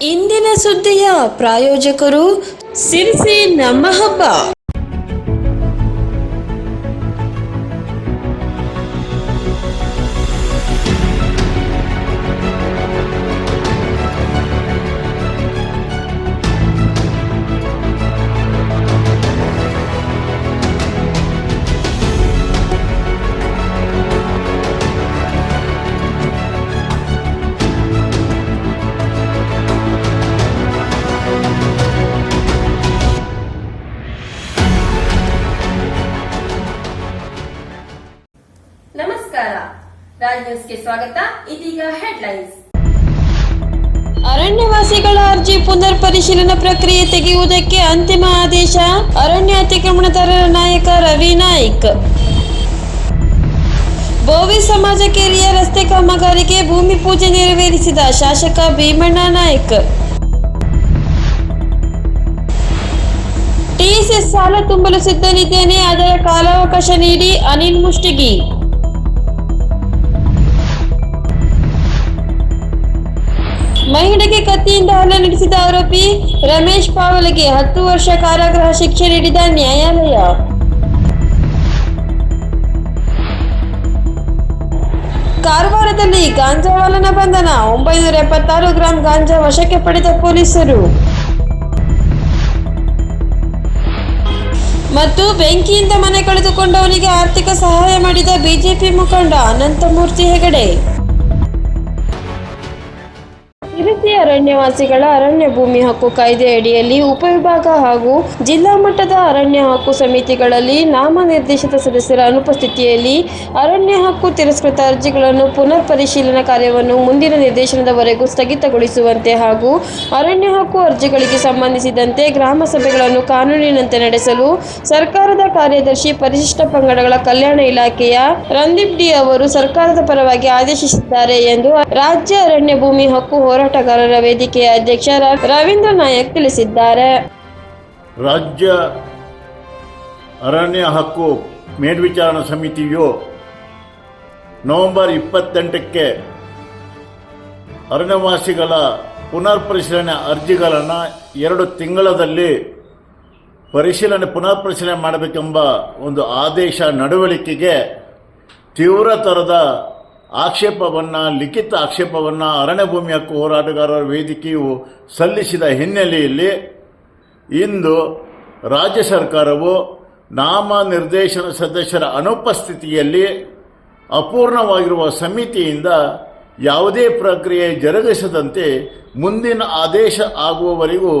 ಇಂದಿನ ಸುದ್ದಿಯ ಪ್ರಾಯೋಜಕರು ಸಿರಿಸಿ ನಮ್ಮ ಹಬ್ಬ ನಮಸ್ಕಾರ. ರಾಜ್ ನ್ಯೂಸ್ಗೆ ಸ್ವಾಗತ. ಇದೀಗ ಹೆಡ್ಲೈನ್ಸ್. ಅರಣ್ಯವಾಸಿಗಳ ಅರ್ಜಿ ಪುನರ್ ಪರಿಶೀಲನಾ ಪ್ರಕ್ರಿಯೆ ತೆಗೆಯುವುದಕ್ಕೆ ಅಂತಿಮ ಆದೇಶ? ಅರಣ್ಯ ಅತಿಕ್ರಮಣದಾರರ ನಾಯಕ ರವಿ ನಾಯ್ಕ. ಬೋವಿ ಸಮಾಜ ಕೇರಿಯ ರಸ್ತೆ ಕಾಮಗಾರಿಗೆ ಭೂಮಿ ಪೂಜೆ ನೆರವೇರಿಸಿದ ಶಾಸಕ ಭೀಮಣ್ಣ ನಾಯ್ಕ್. ಟಿಎಸ್ಎಸ್ ಸಾಲ ತುಂಬಲು ಸಿದ್ಧನಿದ್ದೇನೆ ಅದರ ಕಾಲಾವಕಾಶ ನೀಡಿ ಅನಿಲ್ ಮುಷ್ಟಿಗಿ. ಮಹಿಳೆಗೆ ಕತ್ತಿಯಿಂದ ಹಲ್ಲೆ ನಡೆಸಿದ ಆರೋಪಿ ರಮೇಶ್ ಪಾವಲಿಗೆ ಹತ್ತು ವರ್ಷ ಕಾರಾಗೃಹ ಶಿಕ್ಷೆ ನೀಡಿದ ನ್ಯಾಯಾಲಯ. ಕಾರವಾರದಲ್ಲಿ ಗಾಂಜಾವಾಲನ ಬಂಧನ, ಒಂಬೈನೂರ ಎಪ್ಪತ್ತಾರು ಗ್ರಾಂ ಗಾಂಜಾ ವಶಕ್ಕೆ ಪಡೆದ ಪೊಲೀಸರು. ಮತ್ತು ಬೆಂಕಿಯಿಂದ ಮನೆ ಕಳೆದುಕೊಂಡವನಿಗೆ ಆರ್ಥಿಕ ಸಹಾಯ ಮಾಡಿದ ಬಿಜೆಪಿ ಮುಖಂಡ ಅನಂತಮೂರ್ತಿ ಹೆಗಡೆ. ಶಿರಸಿ ಅರಣ್ಯವಾಸಿಗಳ ಅರಣ್ಯ ಭೂಮಿ ಹಕ್ಕು ಕಾಯ್ದೆ ಅಡಿಯಲ್ಲಿ ಉಪವಿಭಾಗ ಹಾಗೂ ಜಿಲ್ಲಾ ಮಟ್ಟದ ಅರಣ್ಯ ಹಕ್ಕು ಸಮಿತಿಗಳಲ್ಲಿ ನಾಮನಿರ್ದೇಶಿತ ಸದಸ್ಯರ ಅನುಪಸ್ಥಿತಿಯಲ್ಲಿ ಅರಣ್ಯ ಹಕ್ಕು ತಿರಸ್ಕೃತ ಅರ್ಜಿಗಳನ್ನು ಪುನರ್ ಪರಿಶೀಲನಾ ಕಾರ್ಯವನ್ನು ಮುಂದಿನ ನಿರ್ದೇಶನದವರೆಗೂ ಸ್ಥಗಿತಗೊಳಿಸುವಂತೆ ಹಾಗೂ ಅರಣ್ಯ ಹಕ್ಕು ಅರ್ಜಿಗಳಿಗೆ ಸಂಬಂಧಿಸಿದಂತೆ ಗ್ರಾಮ ಸಭೆಗಳನ್ನು ಕಾನೂನಿನಂತೆ ನಡೆಸಲು ಸರ್ಕಾರದ ಕಾರ್ಯದರ್ಶಿ ಪರಿಶಿಷ್ಟ ಪಂಗಡಗಳ ಕಲ್ಯಾಣ ಇಲಾಖೆಯ ರಂದೀಪ್ ಡಿ ಅವರು ಸರ್ಕಾರದ ಪರವಾಗಿ ಆದೇಶಿಸಿದ್ದಾರೆ ಎಂದು ರಾಜ್ಯ ಅರಣ್ಯ ಭೂಮಿ ಹಕ್ಕು ಹೋರಾಟಗಾರರ ವೇದಿಕೆಯ ಅಧ್ಯಕ್ಷ ರವೀಂದ್ರ ನಾಯಕ್ ತಿಳಿಸಿದ್ದಾರೆ. ರಾಜ್ಯ ಅರಣ್ಯ ಹಕ್ಕು ಮೇಲ್ವಿಚಾರಣಾ ಸಮಿತಿಯು ನವೆಂಬರ್ ಇಪ್ಪತ್ತೆಂಟಕ್ಕೆ ಅರಣ್ಯವಾಸಿಗಳ ಪುನರ್ ಪರಿಶೀಲನೆ ಅರ್ಜಿಗಳನ್ನು ಎರಡು ತಿಂಗಳದಲ್ಲಿ ಪರಿಶೀಲನೆ ಪುನರ್ ಪರಿಶೀಲನೆ ಮಾಡಬೇಕೆಂಬ ಒಂದು ಆದೇಶ ನಡವಳಿಕೆಗೆ ತೀವ್ರತರದ ಆಕ್ಷೇಪವನ್ನು, ಲಿಖಿತ ಆಕ್ಷೇಪವನ್ನು ಅರಣ್ಯ ಭೂಮಿ ಹಕ್ಕು ಹೋರಾಟಗಾರರ ವೇದಿಕೆಯು ಸಲ್ಲಿಸಿದ ಹಿನ್ನೆಲೆಯಲ್ಲಿ ಇಂದು ರಾಜ್ಯ ಸರ್ಕಾರವು ನಾಮ ನಿರ್ದೇಶನ ಸದಸ್ಯರ ಅನುಪಸ್ಥಿತಿಯಲ್ಲಿ ಅಪೂರ್ಣವಾಗಿರುವ ಸಮಿತಿಯಿಂದ ಯಾವುದೇ ಪ್ರಕ್ರಿಯೆ ಜರುಗಿಸದಂತೆ ಮುಂದಿನ ಆದೇಶ ಆಗುವವರೆಗೂ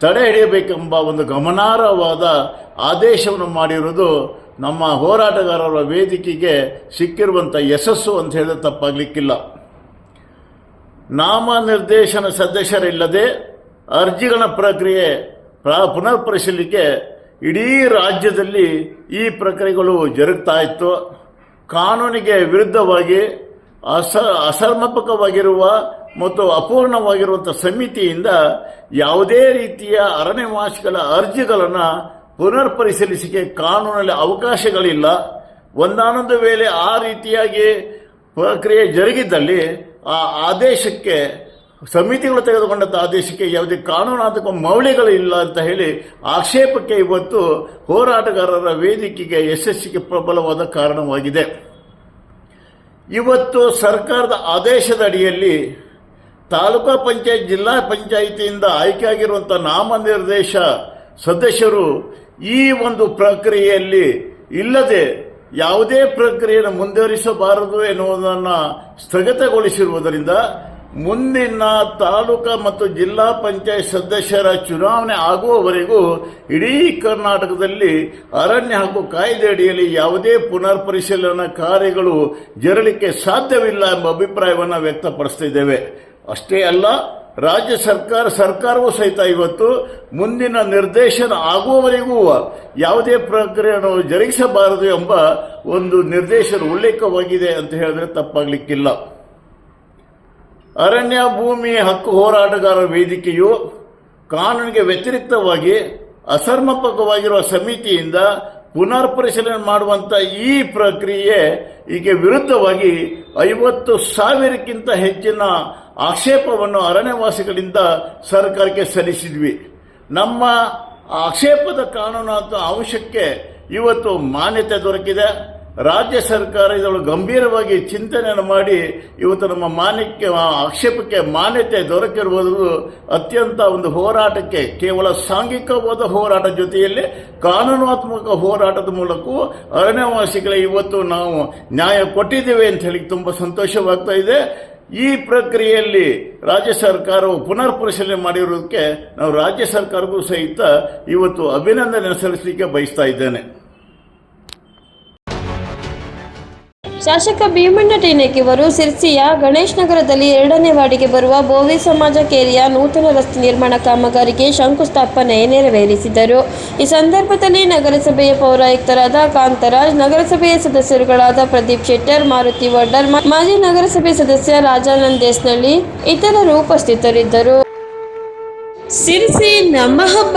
ತಡೆ ಹಿಡಿಯಬೇಕೆಂಬ ಒಂದು ಗಮನಾರ್ಹವಾದ ಆದೇಶವನ್ನು ಮಾಡಿರುವುದು ನಮ್ಮ ಹೋರಾಟಗಾರರ ವೇದಿಕೆಗೆ ಸಿಕ್ಕಿರುವಂಥ ಯಶಸ್ಸು ಅಂತ ಹೇಳಿದ್ರೆ ತಪ್ಪಾಗಲಿಕ್ಕಿಲ್ಲ. ನಾಮ ನಿರ್ದೇಶನ ಸದಸ್ಯರಿಲ್ಲದೆ ಅರ್ಜಿಗಳ ಪ್ರಕ್ರಿಯೆ ಪ್ರ- ಪುನರ್ ಪರಿಶೀಲಿಕೆ ಇಡೀ ರಾಜ್ಯದಲ್ಲಿ ಈ ಪ್ರಕ್ರಿಯೆಗಳು ಜರುಗ್ತಾ ಇತ್ತು. ಕಾನೂನಿಗೆ ವಿರುದ್ಧವಾಗಿ ಅಸ ಅಸಮರ್ಪಕವಾಗಿರುವ ಮತ್ತು ಅಪೂರ್ಣವಾಗಿರುವಂಥ ಸಮಿತಿಯಿಂದ ಯಾವುದೇ ರೀತಿಯ ಅರಣ್ಯವಾಸಿಗಳ ಅರ್ಜಿಗಳನ್ನು ಪುನರ್ ಪರಿಶೀಲಿಸಿಕೆ ಕಾನೂನಲ್ಲಿ ಅವಕಾಶಗಳಿಲ್ಲ. ಒಂದಾನೊಂದು ವೇಳೆ ಆ ರೀತಿಯಾಗಿ ಪ್ರಕ್ರಿಯೆ ಜರುಗಿದ್ದಲ್ಲಿ ಆ ಆದೇಶಕ್ಕೆ, ಸಮಿತಿಗಳು ತೆಗೆದುಕೊಂಡಂಥ ಆದೇಶಕ್ಕೆ ಯಾವುದೇ ಕಾನೂನಾತ್ಮಕ ಮೌಲ್ಯಗಳು ಇಲ್ಲ ಅಂತ ಹೇಳಿ ಆಕ್ಷೇಪಕ್ಕೆ ಇವತ್ತು ಹೋರಾಟಗಾರರ ವೇದಿಕೆಗೆ ಯಶಸ್ಸಿಗೆ ಪ್ರಬಲವಾದ ಕಾರಣವಾಗಿದೆ. ಇವತ್ತು ಸರ್ಕಾರದ ಆದೇಶದ ಅಡಿಯಲ್ಲಿ ತಾಲೂಕಾ ಪಂಚಾಯತ್, ಜಿಲ್ಲಾ ಪಂಚಾಯಿತಿಯಿಂದ ಆಯ್ಕೆಯಾಗಿರುವಂಥ ನಾಮನಿರ್ದೇಶ ಸದಸ್ಯರು ಈ ಒಂದು ಪ್ರಕ್ರಿಯೆಯಲ್ಲಿ ಇಲ್ಲದೆ ಯಾವುದೇ ಪ್ರಕ್ರಿಯೆಯನ್ನು ಮುಂದುವರಿಸಬಾರದು ಎನ್ನುವುದನ್ನು ಸ್ಥಗಿತಗೊಳಿಸಿರುವುದರಿಂದ ಮುಂದಿನ ತಾಲೂಕಾ ಮತ್ತು ಜಿಲ್ಲಾ ಪಂಚಾಯತ್ ಸದಸ್ಯರ ಚುನಾವಣೆ ಆಗುವವರೆಗೂ ಇಡೀ ಕರ್ನಾಟಕದಲ್ಲಿ ಅರಣ್ಯ ಹಾಗೂ ಕಾಯ್ದೆ ಅಡಿಯಲ್ಲಿ ಯಾವುದೇ ಪುನರ್ ಪರಿಶೀಲನಾ ಕಾರ್ಯಗಳು ಜರಲಿಕ್ಕೆ ಸಾಧ್ಯವಿಲ್ಲ ಎಂಬ ಅಭಿಪ್ರಾಯವನ್ನು ವ್ಯಕ್ತಪಡಿಸ್ತಿದ್ದೇವೆ. ಅಷ್ಟೇ ಅಲ್ಲ ರಾಜ್ಯ ಸರ್ಕಾರ, ಸರ್ಕಾರವೂ ಸಹಿತ ಇವತ್ತು ಮುಂದಿನ ನಿರ್ದೇಶನ ಆಗುವವರೆಗೂ ಯಾವುದೇ ಪ್ರಕ್ರಿಯೆಯನ್ನು ಜರುಗಿಸಬಾರದು ಎಂಬ ಒಂದು ನಿರ್ದೇಶನ ಉಲ್ಲೇಖವಾಗಿದೆ ಅಂತ ಹೇಳಿದ್ರೆ ತಪ್ಪಾಗಲಿಕ್ಕಿಲ್ಲ. ಅರಣ್ಯ, ಭೂಮಿ, ಹಕ್ಕು ಹೋರಾಟಗಾರರ ವೇದಿಕೆಯು ಕಾನೂನಿಗೆ ವ್ಯತಿರಿಕ್ತವಾಗಿ ಅಸರ್ಮಪಕವಾಗಿರುವ ಸಮಿತಿಯಿಂದ ಪುನರ್ ಪರಿಶೀಲನೆ ಮಾಡುವಂಥ ಈ ಪ್ರಕ್ರಿಯೆ ಈಗ ವಿರುದ್ಧವಾಗಿ ಐವತ್ತು ಸಾವಿರಕ್ಕಿಂತ ಹೆಚ್ಚಿನ ಆಕ್ಷೇಪವನ್ನು ಅರಣ್ಯವಾಸಿಗಳಿಂದ ಸರ್ಕಾರಕ್ಕೆ ಸಲ್ಲಿಸಿದ್ವಿ. ನಮ್ಮ ಆಕ್ಷೇಪದ ಕಾನೂನಾತ್ಮಕ ಅಂಶಕ್ಕೆ ಇವತ್ತು ಮಾನ್ಯತೆ ದೊರಕಿದೆ. ರಾಜ್ಯ ಸರ್ಕಾರ ಇದನ್ನು ಗಂಭೀರವಾಗಿ ಚಿಂತನೆಯನ್ನು ಮಾಡಿ ಇವತ್ತು ನಮ್ಮ ಮಾನ್ಯಕ್ಕೆ ಆಕ್ಷೇಪಕ್ಕೆ ಮಾನ್ಯತೆ ದೊರಕಿರುವುದು ಅತ್ಯಂತ ಒಂದು ಹೋರಾಟಕ್ಕೆ, ಕೇವಲ ಸಾಂಘಿಕವಾದ ಹೋರಾಟ ಜೊತೆಯಲ್ಲಿ ಕಾನೂನಾತ್ಮಕ ಹೋರಾಟದ ಮೂಲಕವೂ ಅರಣ್ಯವಾಸಿಗಳ ಇವತ್ತು ನಾವು ನ್ಯಾಯ ಕೊಟ್ಟಿದ್ದೇವೆ ಅಂತ ಹೇಳಿ ತುಂಬ ಸಂತೋಷವಾಗ್ತಾ ಇದೆ. ಈ ಪ್ರಕ್ರಿಯೆಯಲ್ಲಿ ರಾಜ್ಯ ಸರ್ಕಾರವು ಪುನರ್ ಪರಿಶೀಲನೆ ಮಾಡಿರೋದಕ್ಕೆ ನಾವು ರಾಜ್ಯ ಸರ್ಕಾರಕ್ಕೂ ಸಹಿತ ಇವತ್ತು ಅಭಿನಂದನೆ ಸಲ್ಲಿಸಲಿಕ್ಕೆ ಬಯಸ್ತಾ ಇದ್ದೇನೆ. ಶಾಸಕ ಭೀಮಣ್ಣ ಟೇನೆಕಿವರು ಸಿರ್ಸಿಯ ಗಣೇಶ್ ನಗರದಲ್ಲಿ ಎರಡನೇ ವಾರ್ಡಿಗೆ ಬರುವ ಬೋವಿ ಸಮಾಜ ಕೇರಿಯ ನೂತನ ರಸ್ತೆ ನಿರ್ಮಾಣ ಕಾಮಗಾರಿಗೆ ಶಂಕುಸ್ಥಾಪನೆ ನೆರವೇರಿಸಿದರು. ಈ ಸಂದರ್ಭದಲ್ಲಿ ನಗರಸಭೆಯ ಪೌರಾಯುಕ್ತರಾದ ಕಾಂತರಾಜ್, ನಗರಸಭೆಯ ಸದಸ್ಯರುಗಳಾದ ಪ್ರದೀಪ್ ಶೆಟ್ಟರ್, ಮಾರುತಿ ವಡ್ಡರ್ ಮಾಜಿ ನಗರಸಭೆ ಸದಸ್ಯ ರಾಜಾನಂದ್ ದೇಸ್ನಳ್ಳಿ ಇತರರು ಉಪಸ್ಥಿತರಿದ್ದರು. ಸಿರಿಸಿ ನಮ್ಮ ಹಬ್ಬ.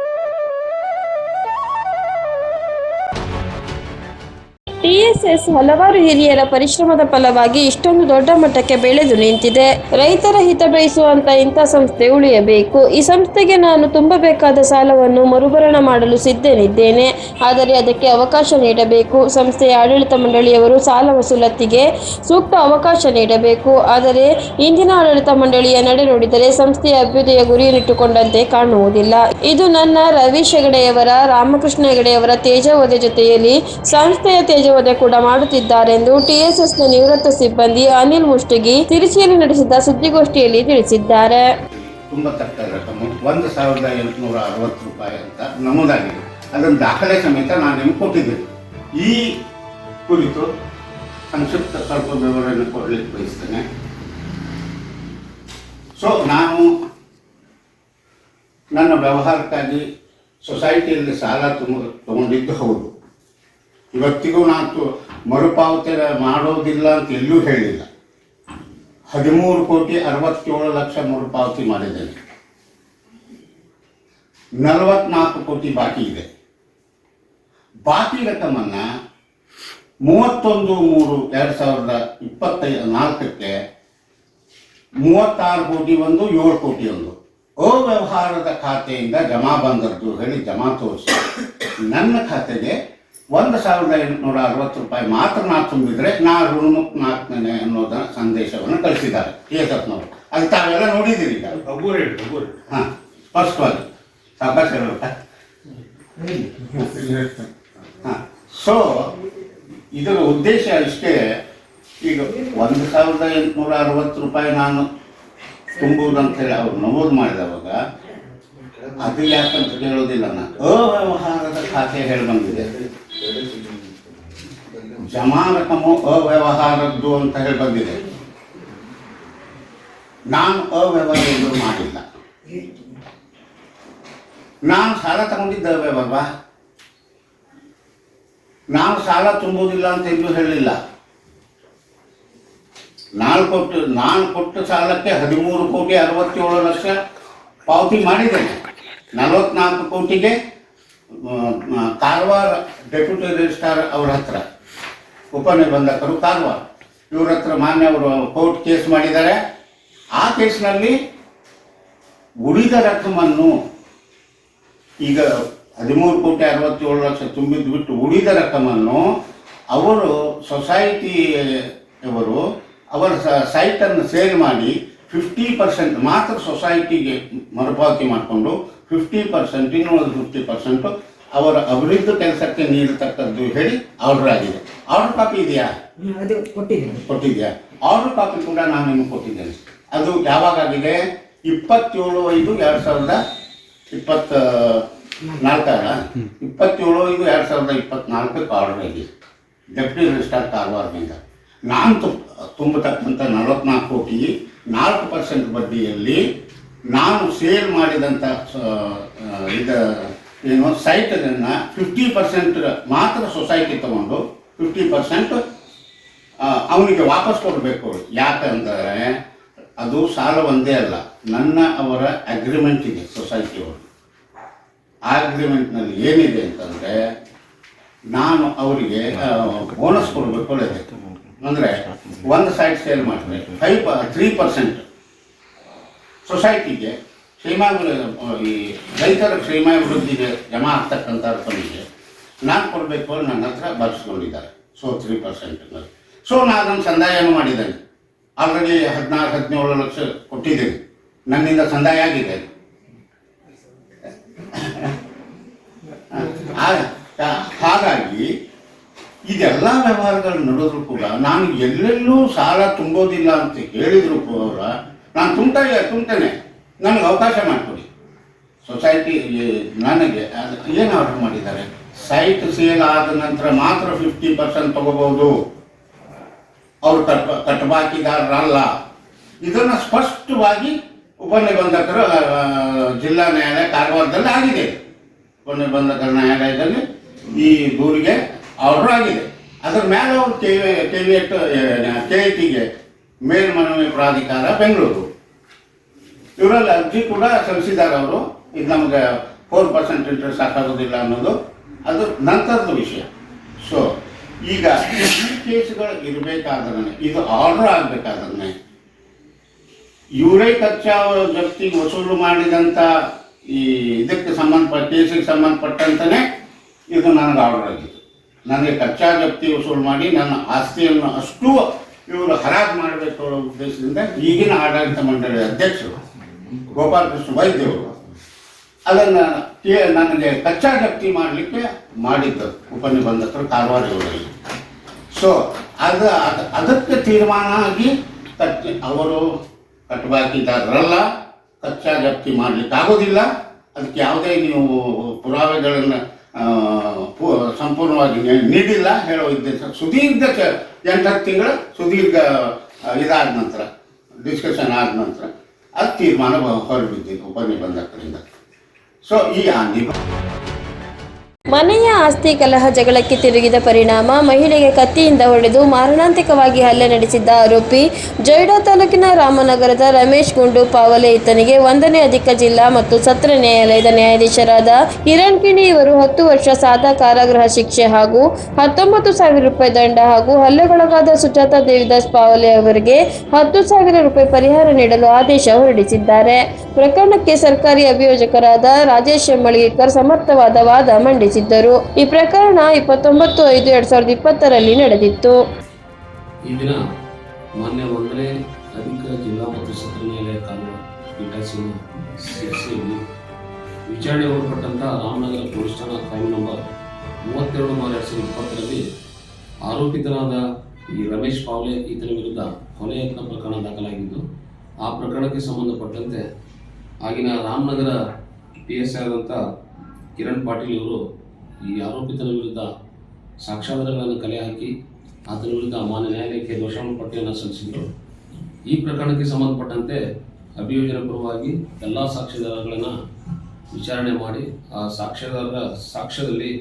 ಟಿಎಸ್ಎಸ್ ಹಲವಾರು ಹಿರಿಯರ ಪರಿಶ್ರಮದ ಫಲವಾಗಿ ಇಷ್ಟೊಂದು ದೊಡ್ಡ ಮಟ್ಟಕ್ಕೆ ಬೆಳೆದು ನಿಂತಿದೆ. ರೈತರ ಹಿತ ಬಯಸುವಂತ ಇಂಥ ಸಂಸ್ಥೆ ಉಳಿಯಬೇಕು. ಈ ಸಂಸ್ಥೆಗೆ ನಾನು ತುಂಬಬೇಕಾದ ಸಾಲವನ್ನು ಮರುಭರಣ ಮಾಡಲು ಸಿದ್ಧನಿದ್ದೇನೆ. ಆದರೆ ಅದಕ್ಕೆ ಅವಕಾಶ ನೀಡಬೇಕು. ಸಂಸ್ಥೆಯ ಆಡಳಿತ ಮಂಡಳಿಯವರು ಸಾಲ ವಸೂಲತ್ತಿಗೆ ಸೂಕ್ತ ಅವಕಾಶ ನೀಡಬೇಕು. ಆದರೆ ಇಂದಿನ ಆಡಳಿತ ಮಂಡಳಿಯ ನಡೆ ನೋಡಿದರೆ ಸಂಸ್ಥೆಯ ಅಭ್ಯುದಯ ಗುರಿಯನ್ನಿಟ್ಟುಕೊಂಡಂತೆ ಕಾಣುವುದಿಲ್ಲ. ಇದು ನನ್ನ ರವೀಶ್ ಹೆಗಡೆಯವರ ರಾಮಕೃಷ್ಣ ಹೆಗಡೆಯವರ ತೇಜವಧೆ ಜೊತೆಯಲ್ಲಿ ಸಂಸ್ಥೆಯ ತೇಜವಧೆ ಕೂಡ ಮಾಡುತ್ತಿದ್ದಾರೆಂದು ಟಿಎಸ್ಎಸ್ನ ನಿವೃತ್ತ ಸಿಬ್ಬಂದಿ ಅನಿಲ್ ಮುಷ್ಟಗಿ ತಿರುಚಿಯಲ್ಲಿ ನಡೆಸಿದ ಸುದ್ದಿಗೋಷ್ಠಿಯಲ್ಲಿ ತಿಳಿಸಿದ್ದಾರೆ. ತುಂಬಾ ರಕಮು. ಒಂದು ಸಾವಿರದ ಎಂಟುನೂರ ಅರವತ್ತು ರೂಪಾಯಿ ಅಂತ ನಮೂದಾಗಿದೆ. ಅದನ್ನು ದಾಖಲೆ ಸಮೇತ ನಾನು ನಿಮ್ಗೆ ಕೊಟ್ಟಿದ್ದೇನೆ. ಈ ಕುರಿತು ಸಂಕ್ಷಿಪ್ತ ಸ್ವಲ್ಪ ವಿವರಣೆ ಕೊಡಲಿಕ್ಕೆ ಬಯಸ್ತೇನೆ. ಸೊ ನಾನು ನನ್ನ ವ್ಯವಹಾರಕ್ಕಾಗಿ ಸೊಸೈಟಿಯಲ್ಲಿ ಸಾಲ ತುಂಬ ತಗೊಂಡಿದ್ದು ಹೌದು. ಇವತ್ತಿಗೂ ನಾನು ಮರುಪಾವತಿ ಮಾಡೋದಿಲ್ಲ ಅಂತ ಎಲ್ಲೂ ಹೇಳಿಲ್ಲ. ಹದಿಮೂರು ಕೋಟಿ ಅರವತ್ತೇಳು ಲಕ್ಷ ಮರುಪಾವತಿ ಮಾಡಿದ್ದೇನೆ. ನಲವತ್ನಾಲ್ಕು ಕೋಟಿ ಬಾಕಿ ಇದೆ. ಬಾಕಿ ರಕಮನ್ನ ಮೂವತ್ತೊಂದು ಮೂರು ಎರಡು ಸಾವಿರದ ಇಪ್ಪತ್ತೈದು ನಾಲ್ಕಕ್ಕೆ ಮೂವತ್ತಾರು ಕೋಟಿ ಒಂದು, ಏಳು ಕೋಟಿ ಒಂದು. ಅವ್ಯವಹಾರದ ಖಾತೆಯಿಂದ ಜಮಾ ಬಂದದ್ದು ಹೇಳಿ ಜಮಾ ತೋರಿಸಿ. ನನ್ನ ಖಾತೆಗೆ ಒಂದು ಸಾವಿರದ ಎಂಟುನೂರ ಅರವತ್ತು ರೂಪಾಯಿ ಮಾತ್ರ ನಾ ತುಂಬಿದ್ರೆ ನಾ ಋಣಮುಕ್ತನಾಗ್ತೇನೆ ಅನ್ನೋದ ಸಂದೇಶವನ್ನು ಕಳಿಸಿದ್ದಾರೆ ಏತತ್ನವರು ಅದು ತಾವೆಲ್ಲ ನೋಡಿದ್ದೀರಿ ಈಗ. ಹಾಂ ಸ್ಪಷ್ಟವಾಗಿ ಸಾಕಾಶ ಹೇಳುತ್ತಾ ಹಾಂ ಸೊ ಇದರ ಉದ್ದೇಶ ಅಷ್ಟೇ ಈಗ ಒಂದು ಸಾವಿರದ ಎಂಟುನೂರ ಅರವತ್ತು ರೂಪಾಯಿ ನಾನು ತುಂಬುವುದಂತ ಹೇಳಿ ಅವ್ರು ನಮೂದು ಮಾಡಿದವಾಗ ಅದು ಯಾಕಂತ ಕೇಳೋದಿಲ್ಲ ನಾನು. ಅವ್ಯವಹಾರದ ಖಾತೆ ಹೇಳಿ ಬಂದಿದೆ. ಜಮಾ ಅವ್ಯವಹಾರದ್ದು ಅಂತ ಹೇಳಿ ಬಂದಿದೆ. ನಾನು ಅವ್ಯವಹಾರ ಎಂದು ಮಾಡಿಲ್ಲ. ನಾನು ಸಾಲ ತಗೊಂಡಿದ್ದ ಬಾಬಾ ನಾನು ಸಾಲ ತುಂಬುವುದಿಲ್ಲ ಅಂತ ಎಲ್ಲೂ ಹೇಳಿಲ್ಲ. ನಾನು ಕೊಟ್ಟು ನಾನು ಕೊಟ್ಟ ಸಾಲಕ್ಕೆ ಹದಿಮೂರು ಕೋಟಿ ಅರವತ್ತೇಳು ಲಕ್ಷ ಪಾವತಿ ಮಾಡಿದ್ದೇನೆ. ನಲವತ್ನಾಲ್ಕು ಕೋಟಿಗೆ ಕಾರವಾರ, ಡೆಪ್ಯೂಟಿ ರಿಜಿಸ್ಟ್ರಾರ್ ಅವ್ರ ಹತ್ರ. ಉಪನಿಬಂಧಕರು ಕಾರವಾರ ಇವ್ರ ಹತ್ರ ಮಾನ್ಯವರು ಕೋರ್ಟ್ ಕೇಸ್ ಮಾಡಿದ್ದಾರೆ. ಆ ಕೇಸ್ನಲ್ಲಿ ಉಳಿದ ರಕಮನ್ನು ಈಗ ಹದಿಮೂರು ಕೋಟಿ ಅರವತ್ತೇಳು ಲಕ್ಷ ತುಂಬಿದ್ದು ಬಿಟ್ಟು ಉಳಿದ ರಕಮನ್ನು ಅವರು ಸೊಸೈಟಿ ಅವರು ಅವರ ಸೈಟನ್ನು ಸೇಲ್ ಮಾಡಿ ಫಿಫ್ಟಿ ಪರ್ಸೆಂಟ್ ಮಾತ್ರ ಸೊಸೈಟಿಗೆ ಮರುಪಾವತಿ ಮಾಡಿಕೊಂಡು ಫಿಫ್ಟಿ ಪರ್ಸೆಂಟ್ ಇನ್ನೂರ ಫಿಫ್ಟಿ ಪರ್ಸೆಂಟು ಅವರ ಅಭಿವೃದ್ಧಿ ಕೆಲಸಕ್ಕೆ ನೀಡತಕ್ಕದ್ದು ಹೇಳಿ ಆರ್ಡರ್ ಆಗಿದೆ. ಆರ್ಡರ್ ಕಾಪಿ ಇದೆಯಾ? ಅದು ಕೊಟ್ಟಿದ್ದೀನಿ. ಕೊಟ್ಟಿದ್ಯಾ? ಆರ್ಡರ್ ಕಾಪಿ ಕೂಡ ನಾನು ನಿಮಗೆ ಕೊಟ್ಟಿದ್ದೇನೆ. ಅದು ಯಾವಾಗ ಆಗಿದೆ? ಇಪ್ಪತ್ತೇಳು ಐದು ಎರಡು ಸಾವಿರದ ಇಪ್ಪತ್ತ ನಾಲ್ಕರ ಇಪ್ಪತ್ತೇಳು ಐದು ಎರಡು ಸಾವಿರದ ಇಪ್ಪತ್ನಾಲ್ಕಕ್ಕೆ ಆರ್ಡರ್ ಆಗಿದೆ. ಡೆಪ್ಟಿ ರಿಜಿಸ್ಟ್ರಾರ್ ಕಾರವಾರದಿಂದ. ನಾನು ತುಂಬ ತುಂಬತಕ್ಕಂಥ ನಲವತ್ನಾಲ್ಕು ಕೋಟಿ ನಾಲ್ಕು ಪರ್ಸೆಂಟ್ ಬಡ್ಡಿಯಲ್ಲಿ ನಾನು ಸೇಲ್ ಮಾಡಿದಂಥ ಇದು ಏನು ಸೈಟನ್ನು ಫಿಫ್ಟಿ ಪರ್ಸೆಂಟ್ ಮಾತ್ರ ಸೊಸೈಟಿ ತಗೊಂಡು ಫಿಫ್ಟಿ ಪರ್ಸೆಂಟ್ ಅವನಿಗೆ ವಾಪಸ್ ಕೊಡಬೇಕು ಯಾಕಂದರೆ ಅದು ಸಾಲ ಒಂದೇ ಅಲ್ಲ. ನನ್ನ ಅವರ ಅಗ್ರಿಮೆಂಟ್ ಇದೆ ಸೊಸೈಟಿಯವರು ಆ ಅಗ್ರಿಮೆಂಟ್ನಲ್ಲಿ ಏನಿದೆ ಅಂತಂದರೆ ನಾನು ಅವರಿಗೆ ಬೋನಸ್ ಕೊಡಬೇಕು ಒಳ್ಳೆಯದು ಅಂದರೆ ಒಂದು ಸೈಟ್ ಸೇಲ್ ಮಾಡಿದ್ರೆ ಫೈವ್ ತ್ರೀ ಪರ್ಸೆಂಟ್ ಸೊಸೈಟಿಗೆ ಕ್ಷೇಮಾಭಿವೃದ್ಧಿ ಈ ರೈತರ ಕ್ಷೇಮಾಭಿವೃದ್ಧಿಗೆ ಜಮಾ ಆಗ್ತಕ್ಕಂಥ ರಕಮಿಗೆ ನಾನು ಕೊಡಬೇಕು ನನ್ನ ಹತ್ರ ಬರ್ಸ್ಕೊಂಡಿದ್ದಾರೆ, ಸೊ ತ್ರೀ ಪರ್ಸೆಂಟ್ ಸೊ ನಾನು ಅದನ್ನು ಸಂದಾಯನೂ ಮಾಡಿದ್ದೇನೆ. ಆಲ್ರೆಡಿ ಹದಿನಾರು, ಹದಿನೇಳು ಲಕ್ಷ ಕೊಟ್ಟಿದ್ದೀನಿ. ನನ್ನಿಂದ ಸಂದಾಯ ಆಗಿದೆ. ಹಾಗಾಗಿ ಇದೆಲ್ಲ ವ್ಯವಹಾರಗಳು ನಡೆದ್ರು ಕೂಡ ನಾನು ಎಲ್ಲೆಲ್ಲೂ ಸಾಲ ತುಂಬೋದಿಲ್ಲ ಅಂತ ಹೇಳಿದ್ರು ಕೂಡ ನಾನು ತುಂಬ್ತಾ ತುಂಬ್ತೇನೆ. ನನಗೆ ಅವಕಾಶ ಮಾಡಿಕೊಡಿ. ಸೊಸೈಟಿ ನನಗೆ, ಅದು ಏನು ಆರ್ಡರ್ ಮಾಡಿದ್ದಾರೆ? ಸೈಟ್ ಸೇಲ್ ಆದ ನಂತರ ಮಾತ್ರ ಫಿಫ್ಟಿ ಪರ್ಸೆಂಟ್ ತಗೋಬಹುದು. ಅವರು ಕಟ್ ಕಟ್ಟಬಾಕಿದಾರರಲ್ಲ ಇದನ್ನು ಸ್ಪಷ್ಟವಾಗಿ ಉಪನಿಬಂಧಕರು ಜಿಲ್ಲಾ ನ್ಯಾಯಾಲಯ ಕಾರವಾರದಲ್ಲಿ ಆಗಿದೆ. ಉಪನಿಬಂಧಕರ ನ್ಯಾಯಾಲಯದಲ್ಲಿ ಈ ದೂರಿಗೆ ಆರ್ಡರ್ ಆಗಿದೆ. ಅದರ ಮೇಲೆ ಅವರು ಕೆ ಕೆ ವಿ ಕೆ ಟಿಗೆ ಮೇಲ್ಮನವಿ ಪ್ರಾಧಿಕಾರ, ಬೆಂಗಳೂರು. ಇವರಲ್ಲಿ ಅರ್ಜಿ ಕೂಡ ಸಲ್ಲಿಸಿದ್ದಾರೆ ಅವರು. ಇದು ನಮಗೆ ಫೋರ್ ಪರ್ಸೆಂಟ್ ಇಂಟ್ರೆಸ್ಟ್ ಸಾಕಾಗೋದಿಲ್ಲ ಅನ್ನೋದು. ಅದು ನಂತರದ ವಿಷಯ. ಸೊ ಈಗ ಈ ಕೇಸ್ಗಳು ಇರಬೇಕಾದ್ರೆ ಇದು ಆರ್ಡರ್ ಆಗಬೇಕಾದ್ರೆ ಇವರೇ ಕಚ್ಚಾ ಜಪ್ತಿಗೆ ವಸೂಲು ಮಾಡಿದಂಥ ಈ ಇದಕ್ಕೆ ಸಂಬಂಧಪಟ್ಟ ಕೇಸಿಗೆ ಸಂಬಂಧಪಟ್ಟಂತನೇ ಇದು ನನಗೆ ಆರ್ಡರ್ ಆಗಿತ್ತು ನನಗೆ ಕಚ್ಚಾ ಜಪ್ತಿ ವಸೂಲು ಮಾಡಿ ನನ್ನ ಆಸ್ತಿಯನ್ನು ಅಷ್ಟು ಇವರು ಹರಾಜು ಮಾಡಬೇಕು ಉದ್ದೇಶದಿಂದ ಈಗಿನ ಆಡಳಿತ ಮಂಡಳಿ ಅಧ್ಯಕ್ಷರು ಗೋಪಾಲಕೃಷ್ಣ ವೈದ್ಯವರು ಅದನ್ನು ನನಗೆ ಕಚ್ಚಾ ಜಪ್ತಿ ಮಾಡಲಿಕ್ಕೆ ಮಾಡಿದ್ದು ಉಪನಿಬಂಧಕರು ಕಾರವಾರ ಇವರಲ್ಲಿ ಸೊ ಅದು ಅದ್- ಅದಕ್ಕೆ ತೀರ್ಮಾನ ಆಗಿ ಕಟ್ ಅವರು ಕಟ್ಟಬಾಕಿದಾರರಲ್ಲ ಕಚ್ಚಾ ಜಪ್ತಿ ಮಾಡಲಿಕ್ಕೆ ಆಗೋದಿಲ್ಲ ಅದಕ್ಕೆ ಯಾವುದೇ ನೀವು ಪುರಾವೆಗಳನ್ನು ಸಂಪೂರ್ಣವಾಗಿ ನೀಡಿಲ್ಲ ಹೇಳೋ ಉದ್ದೇಶ. ಸುದೀರ್ಘ ಎಂಟತ್ತು ತಿಂಗಳ ಸುದೀರ್ಘ ಇದಾದ ನಂತರ ಡಿಸ್ಕಷನ್ ಆದ ನಂತರ. ಅದು ತೀರ್ಮಾನ ಹೊರಬಿದ್ದಿದ್ದು ಉಪನಿಬಂಧಕರಿಂದ ಸೊ ಈ ಆ ನಿಬ ಮನೆಯ ಆಸ್ತಿ ಕಲಹ ಜಗಳಕ್ಕೆ ತಿರುಗಿದ ಪರಿಣಾಮ ಮಹಿಳೆಗೆ ಕತ್ತಿಯಿಂದ ಹೊಡೆದು ಮಾರಣಾಂತಿಕವಾಗಿ ಹಲ್ಲೆ ನಡೆಸಿದ್ದ ಆರೋಪಿ ಜೊಯ್ಡಾ ತಾಲೂಕಿನ ರಾಮನಗರದ ರಮೇಶ್ ಗುಂಡು ಪಾವಲೆ ಈತನಿಗೆ ಒಂದನೇ ಅಧಿಕ ಜಿಲ್ಲಾ ಮತ್ತು ಸತ್ರ ನ್ಯಾಯಾಲಯದ ನ್ಯಾಯಾಧೀಶರಾದ ಕಿರಣ್ ಇವರು ಹತ್ತು ವರ್ಷ ಸಾದಾ ಕಾರಾಗೃಹ ಶಿಕ್ಷೆ ಹಾಗೂ ಹತ್ತೊಂಬತ್ತು ಸಾವಿರ ರೂಪಾಯಿ ದಂಡ ಹಾಗೂ ಹಲ್ಲೆಗೊಳಗಾದ ಸುಜಾತಾ ದೇವಿದಾಸ್ ಪಾವಲೆ ಅವರಿಗೆ ಹತ್ತು ಸಾವಿರ ರೂಪಾಯಿ ಪರಿಹಾರ ನೀಡಲು ಆದೇಶ ಹೊರಡಿಸಿದ್ದಾರೆ. ಪ್ರಕರಣಕ್ಕೆ ಸರ್ಕಾರಿ ಅಭಿಯೋಜಕರಾದ ರಾಜೇಶ್ ಮಳಿಗೇಕರ್ ಸಮರ್ಥವಾದ ವಾದ ಮಂಡಿಸಿದ್ದರು. ಈ ಪ್ರಕರಣ ಇಪ್ಪತ್ತೊಂಬತ್ತು ಐದು ಎರಡ್ ಸಾವಿರದ ಇಪ್ಪತ್ತರಲ್ಲಿ ನಡೆದಿತ್ತು. ಈ ದಿನ ಮಾನ್ಯ ಒಂದನೇ ಅಧಿಕ ಜಿಲ್ಲಾ ಮತ್ತು ಸತ್ರ ನ್ಯಾಯಾಲಯ ಕಾನೂನು ವಿಚಾರಣೆ ಒಳಪಟ್ಟಂಥ ರಾಮನಗರ ಪೊಲೀಸ್ ಠಾಣಾ ಕ್ರೈಮ್ ನಂಬರ್ ಮೂವತ್ತೆರಡು ಮಾರ್ಚ್ ಎರಡು ಸಾವಿರದ ಇಪ್ಪತ್ತರಲ್ಲಿ ಆರೋಪಿತನಾದ ಈ ರಮೇಶ್ ಪಾವ್ಲೆ ಈತನ ವಿರುದ್ಧ ಕೊಲೆ ಯತ್ನ ಪ್ರಕರಣ ದಾಖಲಾಗಿದ್ದು, ಆ ಪ್ರಕರಣಕ್ಕೆ ಸಂಬಂಧಪಟ್ಟಂತೆ ಆಗಿನ ರಾಮನಗರ ಪಿ ಎಸ್ ಆದಂಥ ಕಿರಣ್ ಪಾಟೀಲ್ ಇವರು ಈ ಆರೋಪಿತರ ವಿರುದ್ಧ ಸಾಕ್ಷ್ಯಾಧಾರಗಳನ್ನು ಕಲೆ ಹಾಕಿ, ಆತನ ವಿರುದ್ಧ ಮಾನ್ಯ ನ್ಯಾಯಾಲಯಕ್ಕೆ ದೋಷಾರೋಪ ಪಟ್ಟಿಯನ್ನು ಸಲ್ಲಿಸಿದರು. ಈ ಪ್ರಕರಣಕ್ಕೆ ಸಂಬಂಧಪಟ್ಟಂತೆ ಅಭಿಯೋಜನ ಪರವಾಗಿ ಎಲ್ಲ ಸಾಕ್ಷ್ಯಾಧಾರಗಳನ್ನು ವಿಚಾರಣೆ ಮಾಡಿ, ಆ ಸಾಕ್ಷ್ಯಾಧಾರರ ಸಾಕ್ಷ್ಯದಲ್ಲಿ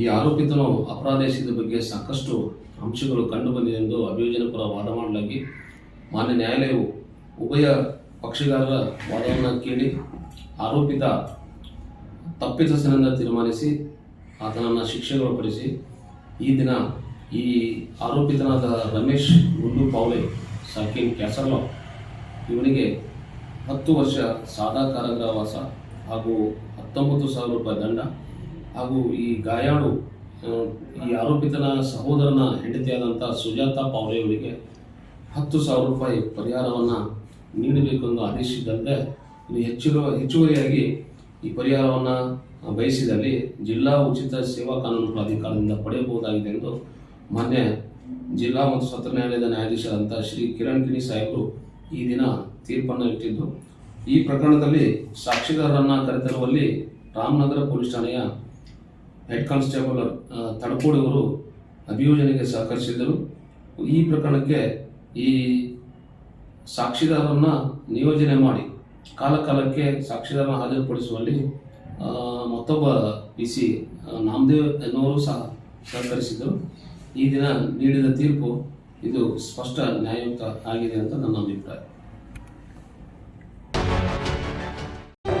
ಈ ಆರೋಪಿತನು ಅಪರಾಧ ಎಸಗಿದ ಬಗ್ಗೆ ಸಾಕಷ್ಟು ಅಂಶಗಳು ಕಂಡುಬಂದಿದೆ ಎಂದು ಅಭಿಯೋಜನ ಪರ ವಾದ ಮಾಡಲಾಗಿ ಮಾನ್ಯ ನ್ಯಾಯಾಲಯವು ಉಭಯ ಪಕ್ಷಗಾರರ ವಾದವನ್ನು ಕೇಳಿ ಆರೋಪಿತ ತಪ್ಪಿತಸ್ಥನೆಂದ ತೀರ್ಮಾನಿಸಿ, ಆತನನ್ನು ಶಿಕ್ಷೆಗೊಳಪಡಿಸಿ, ಈ ದಿನ ಈ ಆರೋಪಿತನಾದ ರಮೇಶ್ ಗುಂಡು ಪಾವ್ಲೆ ಸಾಕಿನ್ ಕ್ಯಾಸರ್ಲಾ ಇವನಿಗೆ ಹತ್ತು ವರ್ಷ ಸಾದಾ ಕಾರಾಗೃಹವಾಸ ಹಾಗೂ ಹತ್ತೊಂಬತ್ತು ಸಾವಿರ ರೂಪಾಯಿ ದಂಡ ಹಾಗೂ ಈ ಗಾಯಾಳು ಈ ಆರೋಪಿತನ ಸಹೋದರನ ಹೆಂಡತಿಯಾದಂಥ ಸುಜಾತಾ ಪಾವ್ಲೆ ಅವರಿಗೆ ಹತ್ತು ಸಾವಿರ ರೂಪಾಯಿ ಪರಿಹಾರವನ್ನು ನೀಡಬೇಕೆಂದು ಆದೇಶಿಸಿದಂತೆ ಹೆಚ್ಚಿರುವ ಹೆಚ್ಚು ಹೆಚ್ಚುವರಿಯಾಗಿ ಈ ಪರಿಹಾರವನ್ನು ಬಯಸಿದಲ್ಲಿ ಜಿಲ್ಲಾ ಉಚಿತ ಸೇವಾ ಕಾನೂನು ಪ್ರಾಧಿಕಾರದಿಂದ ಪಡೆಯಬಹುದಾಗಿದೆ ಎಂದು ಮಾನ್ಯ ಜಿಲ್ಲಾ ಮತ್ತು ಸತ್ರ ನ್ಯಾಯಾಲಯದ ನ್ಯಾಯಾಧೀಶರಾದಂಥ ಶ್ರೀ ಕಿರಣ್ ಕಿಣಿ ಸಾಹೇಬರು ಈ ದಿನ ತೀರ್ಪನ್ನು ಇಟ್ಟಿದ್ದು. ಈ ಪ್ರಕರಣದಲ್ಲಿ ಸಾಕ್ಷಿದಾರರನ್ನು ಕರೆತರುವಲ್ಲಿ ರಾಮನಗರ ಪೊಲೀಸ್ ಠಾಣೆಯ ಹೆಡ್ ಕಾನ್ಸ್ಟೇಬಲ್ ತಡಕೋಡಿಯವರು ಅಭಿಯೋಜನೆಗೆ ಸಹಕರಿಸಿದ್ದರು. ಈ ಪ್ರಕರಣಕ್ಕೆ ಈ ಸಾಕ್ಷಿದಾರರನ್ನು ನಿಯೋಜನೆ ಮಾಡಿ ಕಾಲ ಕಾಲಕ್ಕೆ ಸಾಕ್ಷಿದಾರನ ಹಾಜರುಪಡಿಸುವಲ್ಲಿ ಮತ್ತೊಬ್ಬ ಪಿ ಸಿ ನಾಮದೇವ್ ಎನ್ನುವರು ಸಹ ಸಹಕರಿಸಿದ್ದರು. ಈ ದಿನ ನೀಡಿದ ತೀರ್ಪು ಇದು ಸ್ಪಷ್ಟ ನ್ಯಾಯಯುಕ್ತ ಆಗಿದೆ ಅಂತ ನನ್ನ ಅಭಿಪ್ರಾಯ.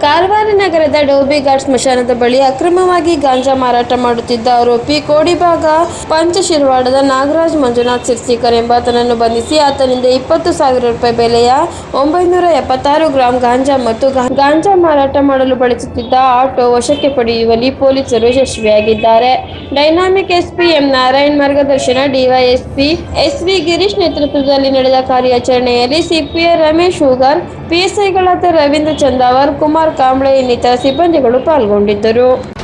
ಕಾರವಾರ ನಗರದ ಡೋಬಿ ಘಾಟ್ ಸ್ಮಶಾನದ ಬಳಿ ಅಕ್ರಮವಾಗಿ ಗಾಂಜಾ ಮಾರಾಟ ಮಾಡುತ್ತಿದ್ದ ಆರೋಪಿ ಕೋಡಿಭಾಗ ಪಂಚಶಿರ್ವಾಡದ ನಾಗರಾಜ್ ಮಂಜುನಾಥ್ ಸಿರ್ಸಿಕರ್ ಎಂಬಾತನನ್ನು ಬಂಧಿಸಿ ಆತನಿಂದ ಇಪ್ಪತ್ತು ಸಾವಿರ ರೂಪಾಯಿ ಬೆಲೆಯ ಒಂಬೈನೂರ ಎಪ್ಪತ್ತಾರು ಗ್ರಾಂ ಗಾಂಜಾ ಮತ್ತು ಗಾಂಜಾ ಮಾರಾಟ ಮಾಡಲು ಬಳಸುತ್ತಿದ್ದ ಆಟೋ ವಶಕ್ಕೆ ಪಡೆಯುವಲ್ಲಿ ಪೊಲೀಸರು ಯಶಸ್ವಿಯಾಗಿದ್ದಾರೆ. ಡೈನಾಮಿಕ್ ಎಸ್ಪಿ ಎಂ ನಾರಾಯಣ್ ಮಾರ್ಗದರ್ಶನ, ಡಿವೈಎಸ್ಪಿ ಎಸ್ವಿ ಗಿರೀಶ್ ನೇತೃತ್ವದಲ್ಲಿ ನಡೆದ ಕಾರ್ಯಾಚರಣೆಯಲ್ಲಿ ಸಿಪಿಐ ರಮೇಶ್ ಹೂಗಾರ್ ಪಿಎಸ್ಐಗಳಾದ ರವೀಂದ್ರ ಚಂದಾವರ್, ಕುಮಾರ್ ಕಾಂಬ್ಳೆ ಇನ್ನಿತರ ಸಿಬ್ಬಂದಿಗಳು ಪಾಲ್ಗೊಂಡಿದ್ದರು.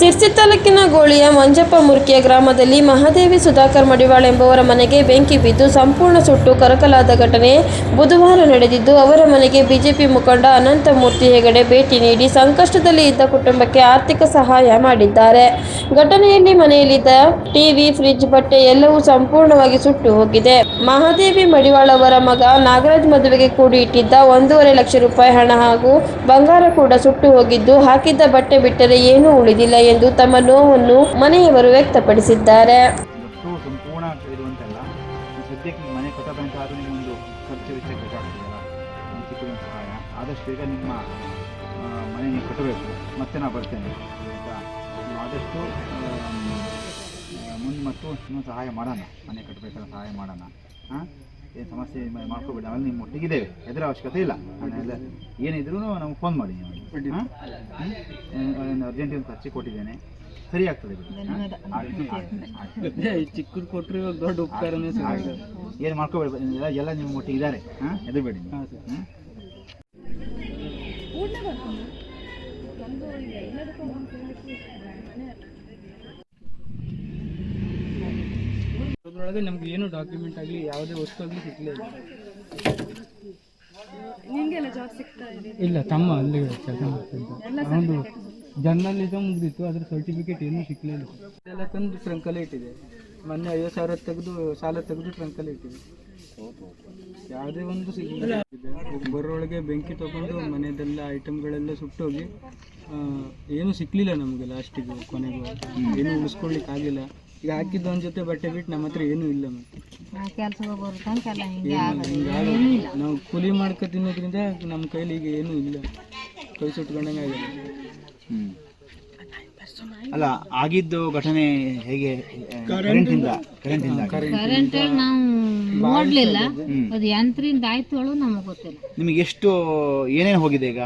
ಸಿರ್ಸಿ ತಾಲೂಕಿನ ಗೋಳಿಯ ಮಂಜಪ್ಪ ಮುರ್ಕಿಯ ಗ್ರಾಮದಲ್ಲಿ ಮಹಾದೇವಿ ಸುಧಾಕರ್ ಮಡಿವಾಳ ಎಂಬುವರ ಮನೆಗೆ ಬೆಂಕಿ ಬಿದ್ದು ಸಂಪೂರ್ಣ ಸುಟ್ಟು ಕರಕಲಾದ ಘಟನೆ ಬುಧವಾರ ನಡೆದಿದ್ದು, ಅವರ ಮನೆಗೆ ಬಿಜೆಪಿ ಮುಖಂಡ ಅನಂತಮೂರ್ತಿ ಹೆಗಡೆ ಭೇಟಿ ನೀಡಿ ಸಂಕಷ್ಟದಲ್ಲಿ ಇದ್ದ ಕುಟುಂಬಕ್ಕೆ ಆರ್ಥಿಕ ಸಹಾಯ ಮಾಡಿದ್ದಾರೆ. ಘಟನೆಯಲ್ಲಿ ಮನೆಯಲ್ಲಿದ್ದ ಟಿವಿ ಫ್ರಿಡ್ಜ್ ಬಟ್ಟೆ ಎಲ್ಲವೂ ಸಂಪೂರ್ಣವಾಗಿ ಸುಟ್ಟು ಹೋಗಿದೆ. ಮಹಾದೇವಿ ಮಡಿವಾಳ ಅವರ ಮಗ ನಾಗರಾಜ್ ಮದುವೆಗೆ ಕೂಡಿ ಇಟ್ಟಿದ್ದ ಒಂದೂವರೆ ಲಕ್ಷ ರೂಪಾಯಿ ಹಣ ಹಾಗೂ ಬಂಗಾರ ಕೂಡ ಸುಟ್ಟು ಹೋಗಿದ್ದು, ಹಾಕಿದ್ದ ಬಟ್ಟೆ ಬಿಟ್ಟರೆ ಏನೂ ಉಳಿದಿಲ್ಲ. ಎಂದು ತಮ್ಮ ನೋವನ್ನು ಮನೆಯವರು ವ್ಯಕ್ತಪಡಿಸಿದ್ದಾರೆ. ಸಂಪೂರ್ಣ ಇರುವಂತೆಲ್ಲ ಸದ್ಯಕ್ಕೆ ಮನೆ ಕಟ್ಟಬೇಕಂತ ಆದರೂ ನಿಮ್ಮೊಂದು ಖರ್ಚು ವೆಚ್ಚ ಬೇಕಾಗ್ತದಲ್ಲ ಒಂದು ಚಿಕ್ಕ ಸಹಾಯ. ಆದಷ್ಟು ಬೇಗ ನಿಮ್ಮ ಮನೆ ಕಟ್ಟಬೇಕು. ಮತ್ತೆ ನಾನು ಬರ್ತೇನೆ. ಆಯಿತಾ? ನೀವು ಆದಷ್ಟು ಮುಂದೆ ಮತ್ತು ಇನ್ನೂ ಸಹಾಯ ಮಾಡೋಣ. ಮನೆ ಕಟ್ಟಬೇಕಾದ್ರೆ ಸಹಾಯ ಮಾಡೋಣ. ಸಮಸ್ಯೆ ಮಾಡ್ಕೋಬೇಡಿ ಆಮೇಲೆ ನಿಮ್ಮ ಒಟ್ಟಿಗಿದ್ದೇವೆ. ಹೆದರ ಅವಶ್ಯಕತೆ ಇಲ್ಲ. ನಾನೆಲ್ಲ ಏನಿದ್ರು ನಮ್ಗೆ ಫೋನ್ ಮಾಡಿ ಹಾಂ? ಅರ್ಜೆಂಟ್ ಒಂದು ಖರ್ಚು ಕೊಟ್ಟಿದ್ದೇನೆ. ಸರಿ ಆಗ್ತದೆ. ಚಿಕ್ಕದು ಕೊಟ್ಟರು ಇವಾಗ ದೊಡ್ಡ ಉಪಕಾರನೇ ಇದು. ಏನು ಮಾಡ್ಕೋಬೇಡಿ ಎಲ್ಲ ಎಲ್ಲ ನಿಮ್ಮ ಒಟ್ಟಿಗೆ ಇದ್ದಾರೆ ಹಾಂ ಹೆದರ್ಬೇಡಿ ನೀವು. ಹಾಂ ಸರ್ ಹ್ಮ್? ಅದ್ರೊಳಗೆ ನಮ್ಗೆ ಏನು ಡಾಕ್ಯುಮೆಂಟ್ ಆಗಲಿ ಯಾವುದೇ ವಸ್ತು ಆಗಲಿ ಸಿಕ್ಕಲೇ ಇಲ್ಲ. ಇಲ್ಲ ತಮ್ಮ ಅಲ್ಲಿ ಕೆಲಸ ಮಾಡ್ತಿದ್ದ ಅವನು ಜರ್ನಲಿಸಮ್ ಮುಗಿದಿತ್ತು ಅದ್ರ ಸರ್ಟಿಫಿಕೇಟ್ ಏನೂ ಸಿಕ್ಕಲೇ ಇಲ್ಲ. ಎಲ್ಲ ತಂದು ಟ್ರಂಕಲ್ಲೇ ಇಟ್ಟಿದೆ. ಮೊನ್ನೆ ಐವತ್ತು ಸಾವಿರ ತೆಗೆದು ಸಾಲ ತೆಗೆದು ಟ್ರಂಕಲ್ಲೇ ಇಟ್ಟಿದೆ. ಯಾವುದೇ ಒಂದು ಸಿಗಲಿಲ್ಲ ಬರೋಳಗೆ ಬೆಂಕಿ ತಗೊಂಡು ಮನೆಯದೆಲ್ಲ ಐಟಮ್ಗಳೆಲ್ಲ ಸುಟ್ಟೋಗಿ ಹೋಗಿ ಏನೂ ಸಿಕ್ಕಲಿಲ್ಲ ನಮಗೆ ಲಾಸ್ಟಿಗೆ ಕೊನೆಗೂ. ಏನೂ ಉಳಿಸ್ಕೊಳ್ಲಿಕ್ಕೆ ಆಗಿಲ್ಲ ಈಗ ಹಾಕಿದ್ದು ಒಂದು ಜೊತೆ ಬಟ್ಟೆ ಬಿಟ್ಟು ನಮ್ಮ ಹತ್ರ ಏನೂ ಇಲ್ಲ ಮತ್ತೆ. ಕೆಲ್ಸಕ್ಕೆ ಹೋಗೋರು ತನಕ ಎಲ್ಲ ಹಿಂಗೆ ಏನು ಹಿಂಗೆ ಆಗೋದು. ನಾವು ಕೂಲಿ ಮಾಡ್ಕೊ ತಿನ್ನೋದ್ರಿಂದ ನಮ್ಮ ಕೈಲಿ ಈಗ ಏನೂ ಇಲ್ಲ. ಕೈ ಸುಟ್ಕೊಂಡಂಗೆ ಆಗಿಲ್ಲ. ಹ್ಮ್. ಅಲ್ಲ ಆಗಿದ್ದು ಘಟನೆ ಹೇಗೆ ಕರೆಂಟಿಂದ ಕರೆಂಟಿಂದ ಕರೆಂಟ್ ನಾವು ನೋಡ್ಲಿಲ್ಲ. ಅದು ಯಂತ್ರಿಂದ ಆಯ್ತು ಹೇಳೋ ನಮಗೆ ಗೊತ್ತಿಲ್ಲ. ನಿಮಗೆ ಎಷ್ಟು ಏನೇನು ಹೋಗಿದೆ ಈಗ?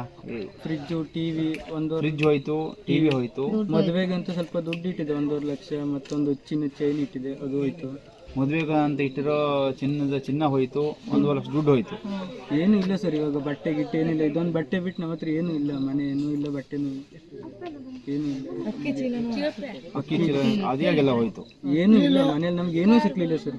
ಫ್ರಿಜ್ಜು ಟಿವಿ ಒಂದು ಫ್ರಿಜ್ ಹೋಯ್ತು ಟಿವಿ ಹೋಯ್ತು. ಮದುವೆಗಂತೂ ಸ್ವಲ್ಪ ದುಡ್ಡು ಇಟ್ಟಿದೆ ಒಂದೂವರೆ ಲಕ್ಷ ಮತ್ತೊಂದು ಚಿನ್ನ ಚೈನ್ ಇಟ್ಟಿದೆ ಅದು ಹೋಯ್ತು. ಮದುವೆಗೆ ಅಂತ ಇಟ್ಟಿರೋ ಚಿನ್ನದ ಚಿನ್ನ ಹೋಯ್ತು ಒಂದೂವರೆ ಲಕ್ಷ ದುಡ್ಡು ಹೋಯ್ತು. ಏನು ಇಲ್ಲ ಸರ್ ಇವಾಗ ಬಟ್ಟೆ ಗಿಟ್ಟೆ ಏನಿಲ್ಲ ಇದೊಂದು ಬಟ್ಟೆ ಬಿಟ್ಟು ನಮ್ಮ ಹತ್ರ ಏನು ಇಲ್ಲ ಮನೆ ಏನೂ ಇಲ್ಲ ಬಟ್ಟೆನೂ ಇಲ್ಲ. ಏನೂ ಇಲ್ಲ. ಅಕ್ಕಿ ಚೀಲ ಅದಿಯಾಗೆಲ್ಲ ಹೋಯ್ತು. ಏನೂ ಇಲ್ಲ ಮನೇಲಿ ನಮ್ಗೆ ಏನೂ ಸಿಕ್ಕಲಿಲ್ಲ ಸರ್.